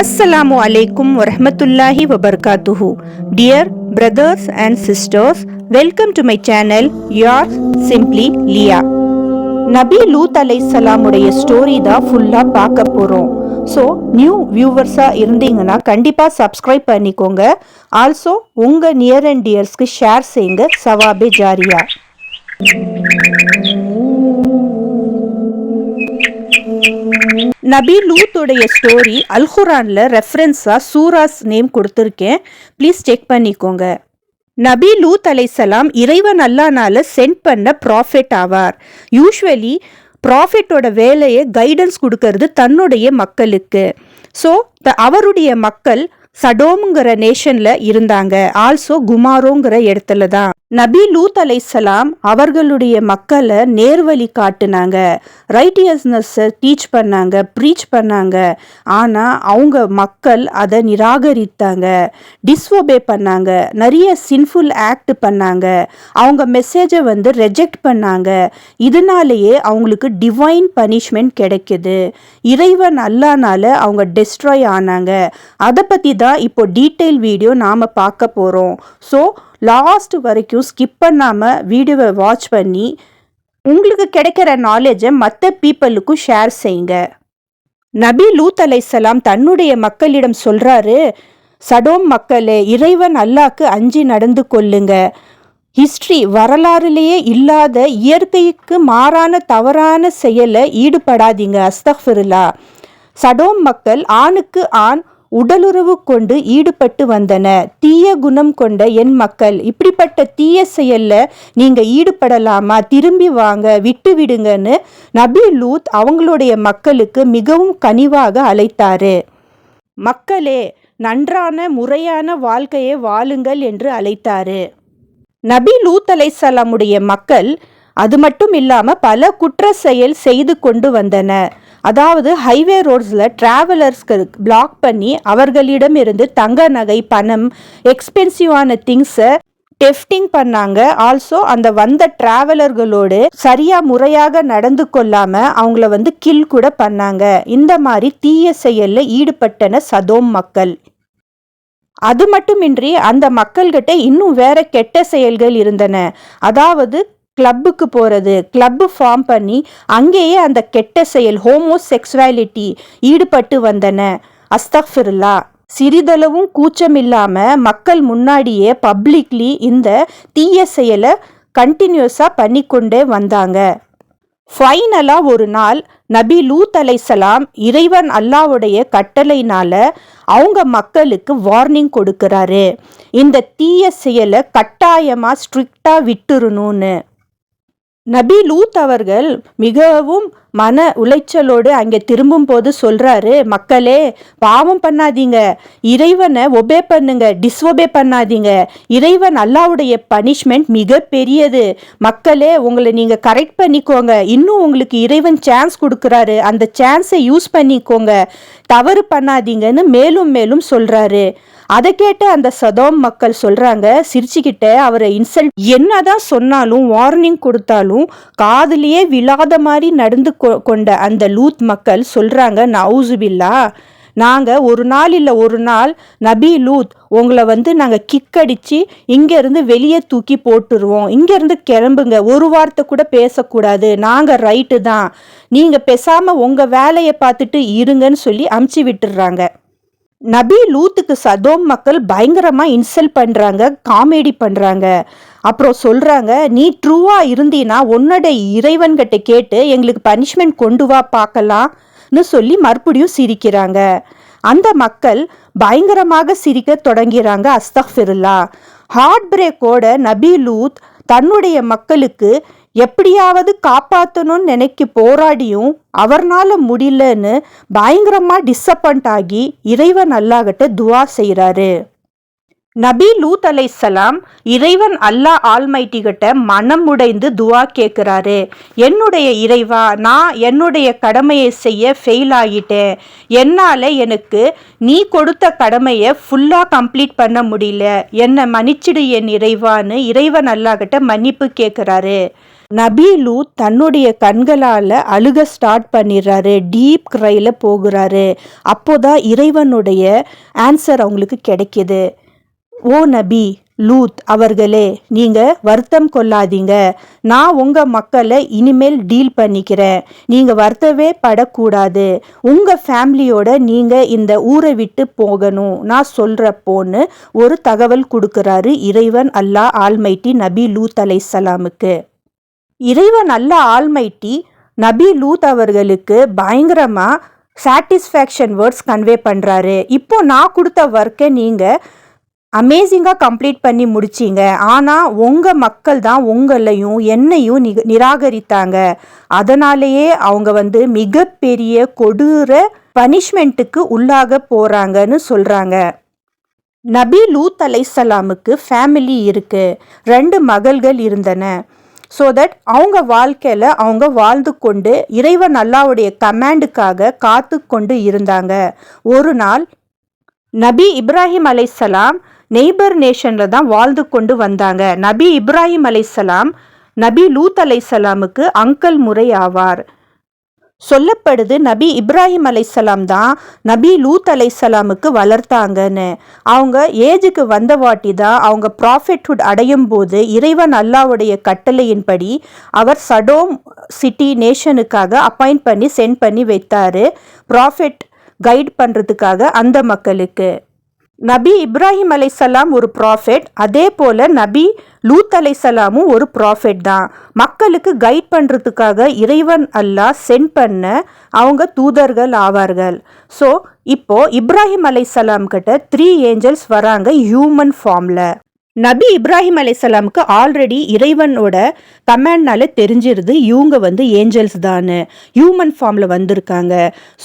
Assalamu alaikum wa rahmatullahi wa barakatuhu. Dear brothers and sisters, welcome to my channel, yours simply நபி லூத் அலை சலாமுடைய story தான் ஃபுல்லாக பார்க்க போகிறோம் ஸோ நியூ வியூவர்ஸாக இருந்தீங்கன்னா கண்டிப்பாக சப்ஸ்கிரைப் பண்ணிக்கோங்க. ஆல்சோ உங்கள் நியர் அண்ட் டியர்ஸ்க்கு ஷேர் செய்யுங்க. சவாபே ஜாரியா. நபி லூத்துடைய ஸ்டோரி அல்குரான்ல ரெஃபரன்ஸா சூராஸ் நேம் கொடுத்துருக்கேன். ப்ளீஸ் செக் பண்ணிக்கோங்க. நபி லூத் அலைசலாம் இறைவன் அல்லானால சென்ட் பண்ண ப்ராஃபிட் ஆவார். யூஸ்வலி ப்ராஃபிட்டோட வேலையை கைடன்ஸ் கொடுக்கறது தன்னுடைய மக்களுக்கு. ஸோ அவருடைய மக்கள் சடோம்ங்கிற நேஷனில் இருந்தாங்க. ஆல்சோ குமாரோங்கிற இடத்துல தான். நபி லூத் அலைசலாம் அவர்களுடைய மக்களை நேர்வழி காட்டுனாங்க. ரைட்டியஸ்னஸ்ஸை டீச் பண்ணாங்க ப்ரீச் பண்ணாங்க. ஆனால் அவங்க மக்கள் அதை நிராகரித்தாங்க. டிஸ்ஓபே பண்ணாங்க. நிறைய சின்ஃபுல் ஆக்ட் பண்ணாங்க. அவங்க மெசேஜை வந்து ரெஜெக்ட் பண்ணாங்க. இதனாலேயே அவங்களுக்கு டிவைன் பனிஷ்மெண்ட் கிடைக்குது. இறைவன் அல்லானால அவங்க டெஸ்ட்ராய் ஆனாங்க. அதை பற்றி தான் இப்போ டீட்டெயில் வீடியோ நாம் பார்க்க போகிறோம் ஸோ லாஸ்ட் வரைக்கும் ஸ்கிப் பண்ணாமல் வீடியோவை வாட்ச் பண்ணி உங்களுக்கு கிடைக்கிற நாலேஜை மற்ற பீப்புளுக்கும் ஷேர் செய்யுங்க. நபி லூத் அலைசலாம் தன்னுடைய மக்களிடம் சொல்கிறாரு சடோம் மக்களே இறைவன் அல்லாக்கு அஞ்சி நடந்து கொள்ளுங்க. ஹிஸ்ட்ரி வரலாறுலேயே இல்லாத இயற்கைக்கு மாறான தவறான செயலை ஈடுபடாதீங்க அஸ்தஃபிருலா சடோம் மக்கள் ஆணுக்கு ஆண் உடலுறவு கொண்டு ஈடுபட்டு வந்தன. தீய குணம் கொண்ட என் மக்கள் இப்படிப்பட்ட தீய செயல்ல நீங்க ஈடுபடலாமா? திரும்பி வாங்க விட்டு விடுங்கன்னு நபி லூத் அவங்களுடைய மக்களுக்கு மிகவும் கனிவாக அழைத்தாரு. மக்களே நன்றான முறையான வாழ்க்கையை வாழுங்கள் என்று அழைத்தாரு. நபி லூத் அலைசலாமுடைய மக்கள் அது மட்டும் இல்லாமல் பல குற்ற செயல் செய்து கொண்டு வந்தனர் அதாவது ஹைவே ரோட்ஸில் டிராவலர்ஸ்க்கு பிளாக் பண்ணி அவர்களிடமிருந்து தங்க நகை பணம் எக்ஸ்பென்சிவான திங்ஸை டெஃப்டிங் பண்ணாங்க. ஆல்சோ அந்த வந்த டிராவலர்களோடு சரியா முறையாக நடந்து கொள்ளாம அவங்கள வந்து கில் கூட பண்ணாங்க. இந்த மாதிரி தீய செயல்ல ஈடுபட்டன சதோம் மக்கள். அது மட்டுமின்றி அந்த மக்கள்கிட்ட இன்னும் வேற கெட்ட செயல்கள் இருந்தன. அதாவது கிளப்புக்கு போகிறது கிளப்பு ஃபார்ம் பண்ணி அங்கேயே அந்த கெட்ட செயல் ஹோமோ செக்ஸுவாலிட்டி ஈடுபட்டு வந்தன. அஸ்தஃபிர்லா சிறிதளவும் கூச்சமில்லாமல் மக்கள் முன்னாடியே பப்ளிக்லி இந்த தீய செயலை கண்டினியூஸாக பண்ணிக்கொண்டே வந்தாங்க. ஃபைனலாக ஒரு நாள் நபி லூத் அலைசலாம் இறைவன் அல்லாவுடைய கட்டளைனால அவங்க மக்களுக்கு வார்னிங் கொடுக்குறாரு. இந்த தீய செயலை கட்டாயமாக ஸ்ட்ரிக்டாக விட்டுருணுன்னு நபி லூத் அவர்கள் மிகவும் மன உளைச்சலோடு அங்கே திரும்பும் போது சொல்கிறாரு மக்களே பாவம் பண்ணாதீங்க. இறைவனை ஒபே பண்ணுங்க டிஸ்ஒபே பண்ணாதீங்க. இறைவன் அல்லாவுடைய பனிஷ்மெண்ட் மிக பெரியது மக்களே உங்களை நீங்கள் கரெக்ட் பண்ணிக்கோங்க. இன்னும் உங்களுக்கு இறைவன் சான்ஸ் கொடுக்குறாரு. அந்த சான்ஸை யூஸ் பண்ணிக்கோங்க. தவறு பண்ணாதீங்கன்னு மேலும் மேலும் சொல்கிறாரு அதை கேட்டு அந்த சதோம் மக்கள் சொல்கிறாங்க சிரிச்சுக்கிட்ட அவரை இன்சல்ட் என்னதான் சொன்னாலும் வார்னிங் கொடுத்தாலும் காதலியே விழாத மாதிரி நடந்து கொ கொண்ட அந்த லூத் மக்கள் சொல்கிறாங்க நவுசுபில்லா நாங்கள் ஒரு நாள் இல்லை ஒரு நாள் நபி லூத் உங்களை வந்து நாங்கள் கிக் அடித்து இங்கேருந்து வெளியே தூக்கி போட்டுருவோம். இங்கேருந்து கிளம்புங்க. ஒரு வார்த்தை கூட பேசக்கூடாது. நாங்கள் ரைட்டு தான். நீங்கள் பேசாமல் உங்கள் வேலையை பார்த்துட்டு இருங்கன்னு சொல்லி அமுச்சு விட்டுடுறாங்க நபி லூத்துக்கு சதோம் மக்கள் பயங்கரமாக இன்சல்ட் பண்ணுறாங்க காமெடி பண்ணுறாங்க அப்புறம் சொல்கிறாங்க நீ ட்ரூவாக இருந்தீனா உன்னோட இறைவன்கிட்ட கேட்டு எங்களுக்கு பனிஷ்மெண்ட் கொண்டு வா பார்க்கலாம்னு சொல்லி மறுபடியும் சிரிக்கிறாங்க. அந்த மக்கள் பயங்கரமாக சிரிக்க தொடங்கிறாங்க அஸ்தஃபிருல்லா. ஹார்ட் பிரேக்கோட நபி லூத் தன்னுடைய மக்களுக்கு எப்படியாவது காப்பாற்றணும்னு நினைக்கி போராடியும் அவர்னால முடியலன்னு பயங்கரமாக டிசப்பாயிண்ட் ஆகி இறைவன் நல்லாகட்ட துவா செய்கிறாரு நபி லூத் அலைசலாம் இறைவன் அல்லாஹ் ஆல்மைட்டிகிட்ட மனம் உடைந்து துவா கேட்குறாரு. என்னுடைய இறைவா நான் என்னுடைய கடமையை செய்ய ஃபெயில் ஆகிட்டேன். என்னால் எனக்கு நீ கொடுத்த கடமையை ஃபுல்லாக கம்ப்ளீட் பண்ண முடியல. என்னை மன்னிச்சிடு என் இறைவான்னு இறைவன் அல்லாஹ்கிட்ட மன்னிப்பு கேட்குறாரு. நபி தன்னுடைய கண்களால் அழுக ஸ்டார்ட் பண்ணிடுறாரு. டீப் க்ரையில் போகிறாரு. அப்போதான் இறைவனுடைய ஆன்சர் அவங்களுக்கு கிடைக்கிது. ஓ நபி லூத் அவர்களே நீங்கள் வருத்தம் கொள்ளாதீங்க. நான் உங்கள் மக்களை இனிமேல் டீல் பண்ணிக்கிறேன். நீங்கள் வருத்தவே படக்கூடாது. உங்கள் ஃபேமிலியோட நீங்கள் இந்த ஊரை விட்டு போகணும். நான் சொல்கிறப்போன்னு ஒரு தகவல் கொடுக்குறாரு இறைவன் அல்லாஹ் ஆல்மைட்டி நபி லூத் அலை சலாமுக்கு இறைவன் அல்ல ஆல்மைட்டி நபி லூத் அவர்களுக்கு பயங்கரமாக சாட்டிஸ்ஃபேக்ஷன் வேர்ட்ஸ் கன்வே பண்ணுறாரு இப்போ நான் கொடுத்த ஒர்க்கை நீங்கள் அமேசிங்காக கம்ப்ளீட் பண்ணி முடிச்சிங்க. ஆனால் உங்கள் மக்கள் தான் உங்களையும் என்னையும் நி நிராகரித்தாங்க. அதனாலேயே அவங்க வந்து மிகப்பெரிய கொடூர பனிஷ்மெண்ட்டுக்கு உள்ளாக போகிறாங்கன்னு சொல்கிறாங்க நபி லூத் அலைசலாமுக்கு ஃபேமிலி இருக்குது ரெண்டு மகள்கள் இருந்தன. ஸோ தட் அவங்க வாழ்க்கையில் அவங்க வாழ்ந்து கொண்டு இறைவன் அல்லாவுடைய கமாண்டுக்காக காத்து கொண்டு இருந்தாங்க. ஒரு நாள் நபி இப்ராஹிம் அலைசலாம் நெய்பர் நேஷனில் தான் வாழ்ந்து கொண்டு வந்தாங்க. நபி இப்ராஹிம் அலைசலாம் நபி லூத் அலைசலாமுக்கு அங்கல் முறை ஆவார். சொல்லப்படுது நபி இப்ராஹிம் அலைசலாம் தான் நபி லூத் அலைசலாமுக்கு வளர்த்தாங்கன்னு. அவங்க ஏஜுக்கு வந்த வாட்டி தான் அவங்க ப்ராஃபிட்ஹுட் அடையும் போது இறைவன் அல்லாவுடைய கட்டளையின்படி அவர் சடோம் சிட்டி நேஷனுக்காக அப்பாயிண்ட் பண்ணி சென்ட் பண்ணி வைத்தார். ப்ராஃபிட் கைட் பண்ணுறதுக்காக அந்த மக்களுக்கு. நபி இப்ராஹிம் அலைசலாம் ஒரு ப்ராஃபெட் அதே போல் நபி லூத் அலைசலாமும் ஒரு ப்ராஃபெட் தான். மக்களுக்கு கைட் பண்ணுறதுக்காக இறைவன் அல்லாஹ் சென்ட் பண்ண அவங்க தூதர்கள் ஆவார்கள். ஸோ இப்போது இப்ராஹிம் அலைசலாம் கிட்ட த்ரீ ஏஞ்சல்ஸ் வராங்க ஹியூமன் ஃபார்மில் நபி இப்ராஹிம் அலைசலாமுக்கு ஆல்ரெடி இறைவனோட கமாண்ட்னால தெரிஞ்சிருது இவங்க வந்து ஏஞ்சல்ஸ் தான் ஹியூமன் ஃபார்மில் வந்திருக்காங்க.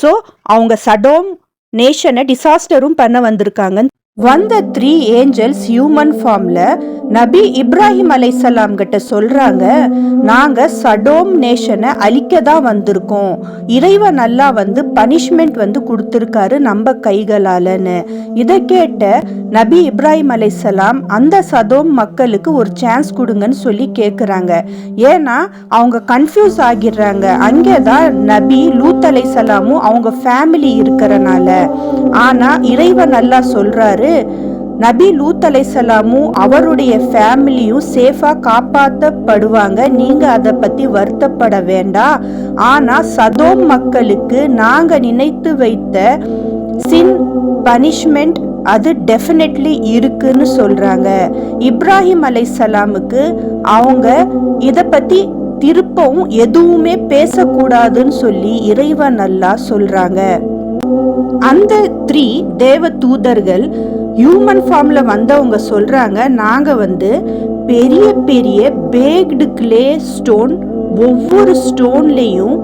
ஸோ அவங்க சடோம் நேஷனை டிசாஸ்டரும் பண்ண வந்திருக்காங்க வந்த த்ரீ ஏஞ்சல்ஸ் ஹியூமன் ஃபார்ம்ல நபி இப்ராஹிம் அலைசலாம் கிட்ட சொல்றாங்க நாங்க சடோம் நேஷனை அழிக்க தான் வந்திருக்கோம். இறைவன் நல்லா வந்து பனிஷ்மெண்ட் வந்து கொடுத்துருக்காரு நம்ம கைகளாலன்னு. இதை கேட்ட நபி இப்ராஹிம் அலைசலாம் அந்த சதோம் மக்களுக்கு ஒரு சான்ஸ் கொடுங்கன்னு சொல்லி கேட்குறாங்க ஏன்னா அவங்க கன்ஃபியூஸ் ஆகிடுறாங்க. அங்கே தான் நபி லூத் அலைசலாமும் அவங்க ஃபேமிலி இருக்கிறனால. ஆனால் இறைவன் நல்லா சொல்றாரு நபி லூத் அலைசலாமும் அவருடைய ஃபேமிலியும் சேஃபாக காப்பாற்றப்படுவாங்க நீங்கள் அதை பற்றி வருத்தப்பட வேண்டாம் ஆனால் சதோம் மக்களுக்கு நாங்கள் நினைத்து வைத்த சின் பனிஷ்மெண்ட் அது டெஃபினெட்லி இருக்குன்னு சொல்கிறாங்க இப்ராஹிம் அலைசலாமுக்கு அவங்க இதை பற்றி திருப்பவும் எதுவுமே பேசக்கூடாதுன்னு சொல்லி இறைவன் நல்லா சொல்கிறாங்க அந்த த்ரீ தேவ தூதர்கள் ஹியூமன் ஃபார்மில் வந்தவங்க சொல்கிறாங்க நாங்கள் வந்து பெரிய பெரிய பேக்டு கிளே ஸ்டோன் ஒவ்வொரு ஸ்டோன்லேயும்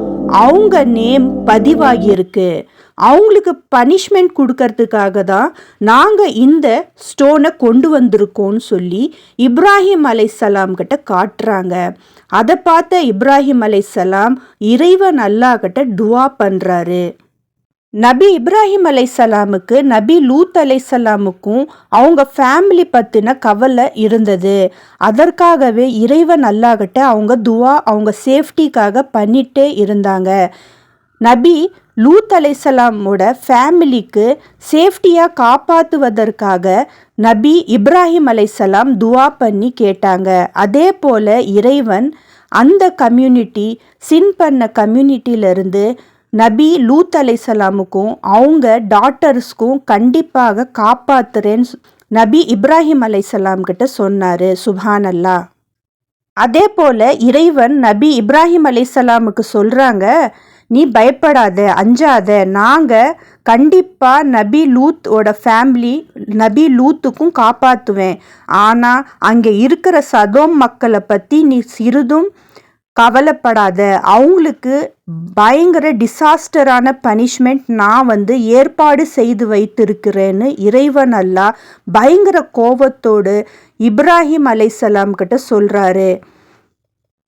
அவங்க நேம் பதிவாகியிருக்கு. அவங்களுக்கு பனிஷ்மெண்ட் கொடுக்கறதுக்காக தான் நாங்கள் இந்த ஸ்டோனை கொண்டு வந்திருக்கோம்னு சொல்லி இப்ராஹிம் அலைசலாம் கிட்ட காட்டுறாங்க. அதை பார்த்த இப்ராஹிம் அலைசலாம் இறைவன் அல்லா கிட்ட டுவா பண்ணுறாரு நபி இப்ராஹிம் அலைசலாமுக்கு நபி லூத் அலைசலாமுக்கும் அவங்க ஃபேமிலி பற்றின கவலை இருந்தது. அதற்காகவே இறைவன் அல்லாகிட்ட அவங்க துவா அவங்க சேஃப்டிக்காக பண்ணிட்டே இருந்தாங்க. நபி லூத் அலைசலாமோட ஃபேமிலிக்கு சேஃப்டியாக காப்பாற்றுவதற்காக நபி இப்ராஹிம் அலைசலாம் துவா பண்ணி கேட்டாங்க. அதே போல் இறைவன் அந்த கம்யூனிட்டி சின் பண்ண கம்யூனிட்டியிலிருந்து நபி லூத் அலைசலாமுக்கும் அவங்க டாட்டர்ஸ்க்கும் கண்டிப்பாக காப்பாத்துறேன்னு நபி இப்ராஹிம் அலைசலாம் கிட்ட சொன்னார் சுபானல்லா அதே போல் இறைவன் நபி இப்ராஹிம் அலைசலாமுக்கு சொல்கிறாங்க நீ பயப்படாத அஞ்சாத நாங்கள் கண்டிப்பாக நபி லூத்தோட ஃபேமிலி நபி லூத்துக்கும் காப்பாற்றுவேன் ஆனால் அங்கே இருக்கிற சதோம் மக்களை பற்றி நீ சிறிதும் கவலைப்படாத. அவங்களுக்கு பயங்கர டிசாஸ்டரான பனிஷ்மெண்ட் நான் வந்து ஏற்பாடு செய்து வைத்திருக்கிறேன்னு இறைவன் அல்லா பயங்கர கோபத்தோடு இப்ராஹிம் அலைசலாம் கிட்ட சொல்கிறாரு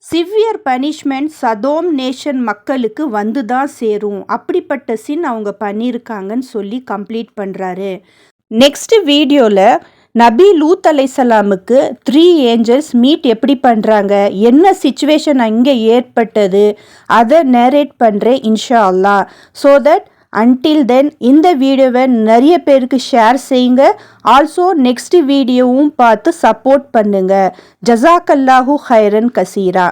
சிவியர் பனிஷ்மெண்ட் சதோம் நேஷன் மக்களுக்கு வந்து தான் சேரும். அப்படிப்பட்ட சின் அவங்க பண்ணியிருக்காங்கன்னு சொல்லி கம்ப்ளீட் பண்ணுறாரு நெக்ஸ்ட் வீடியோவில் நபி லூத் அலைசலாமுக்கு த்ரீ ஏஞ்சல்ஸ் மீட் எப்படி பண்ணுறாங்க என்ன சுச்சுவேஷன் அங்கே ஏற்பட்டது? அதை நேரேட் பண்ணுறேன் இன்ஷா அல்லாஹ் ஸோ தட் அன்டில் தென் இந்த வீடியோவை நிறைய பேருக்கு ஷேர் செய்யுங்க. ஆல்சோ நெக்ஸ்ட் வீடியோவும் பார்த்து சப்போர்ட் பண்ணுங்கள் ஜசாக்கல்லாஹு ஹைரன் கசீரா.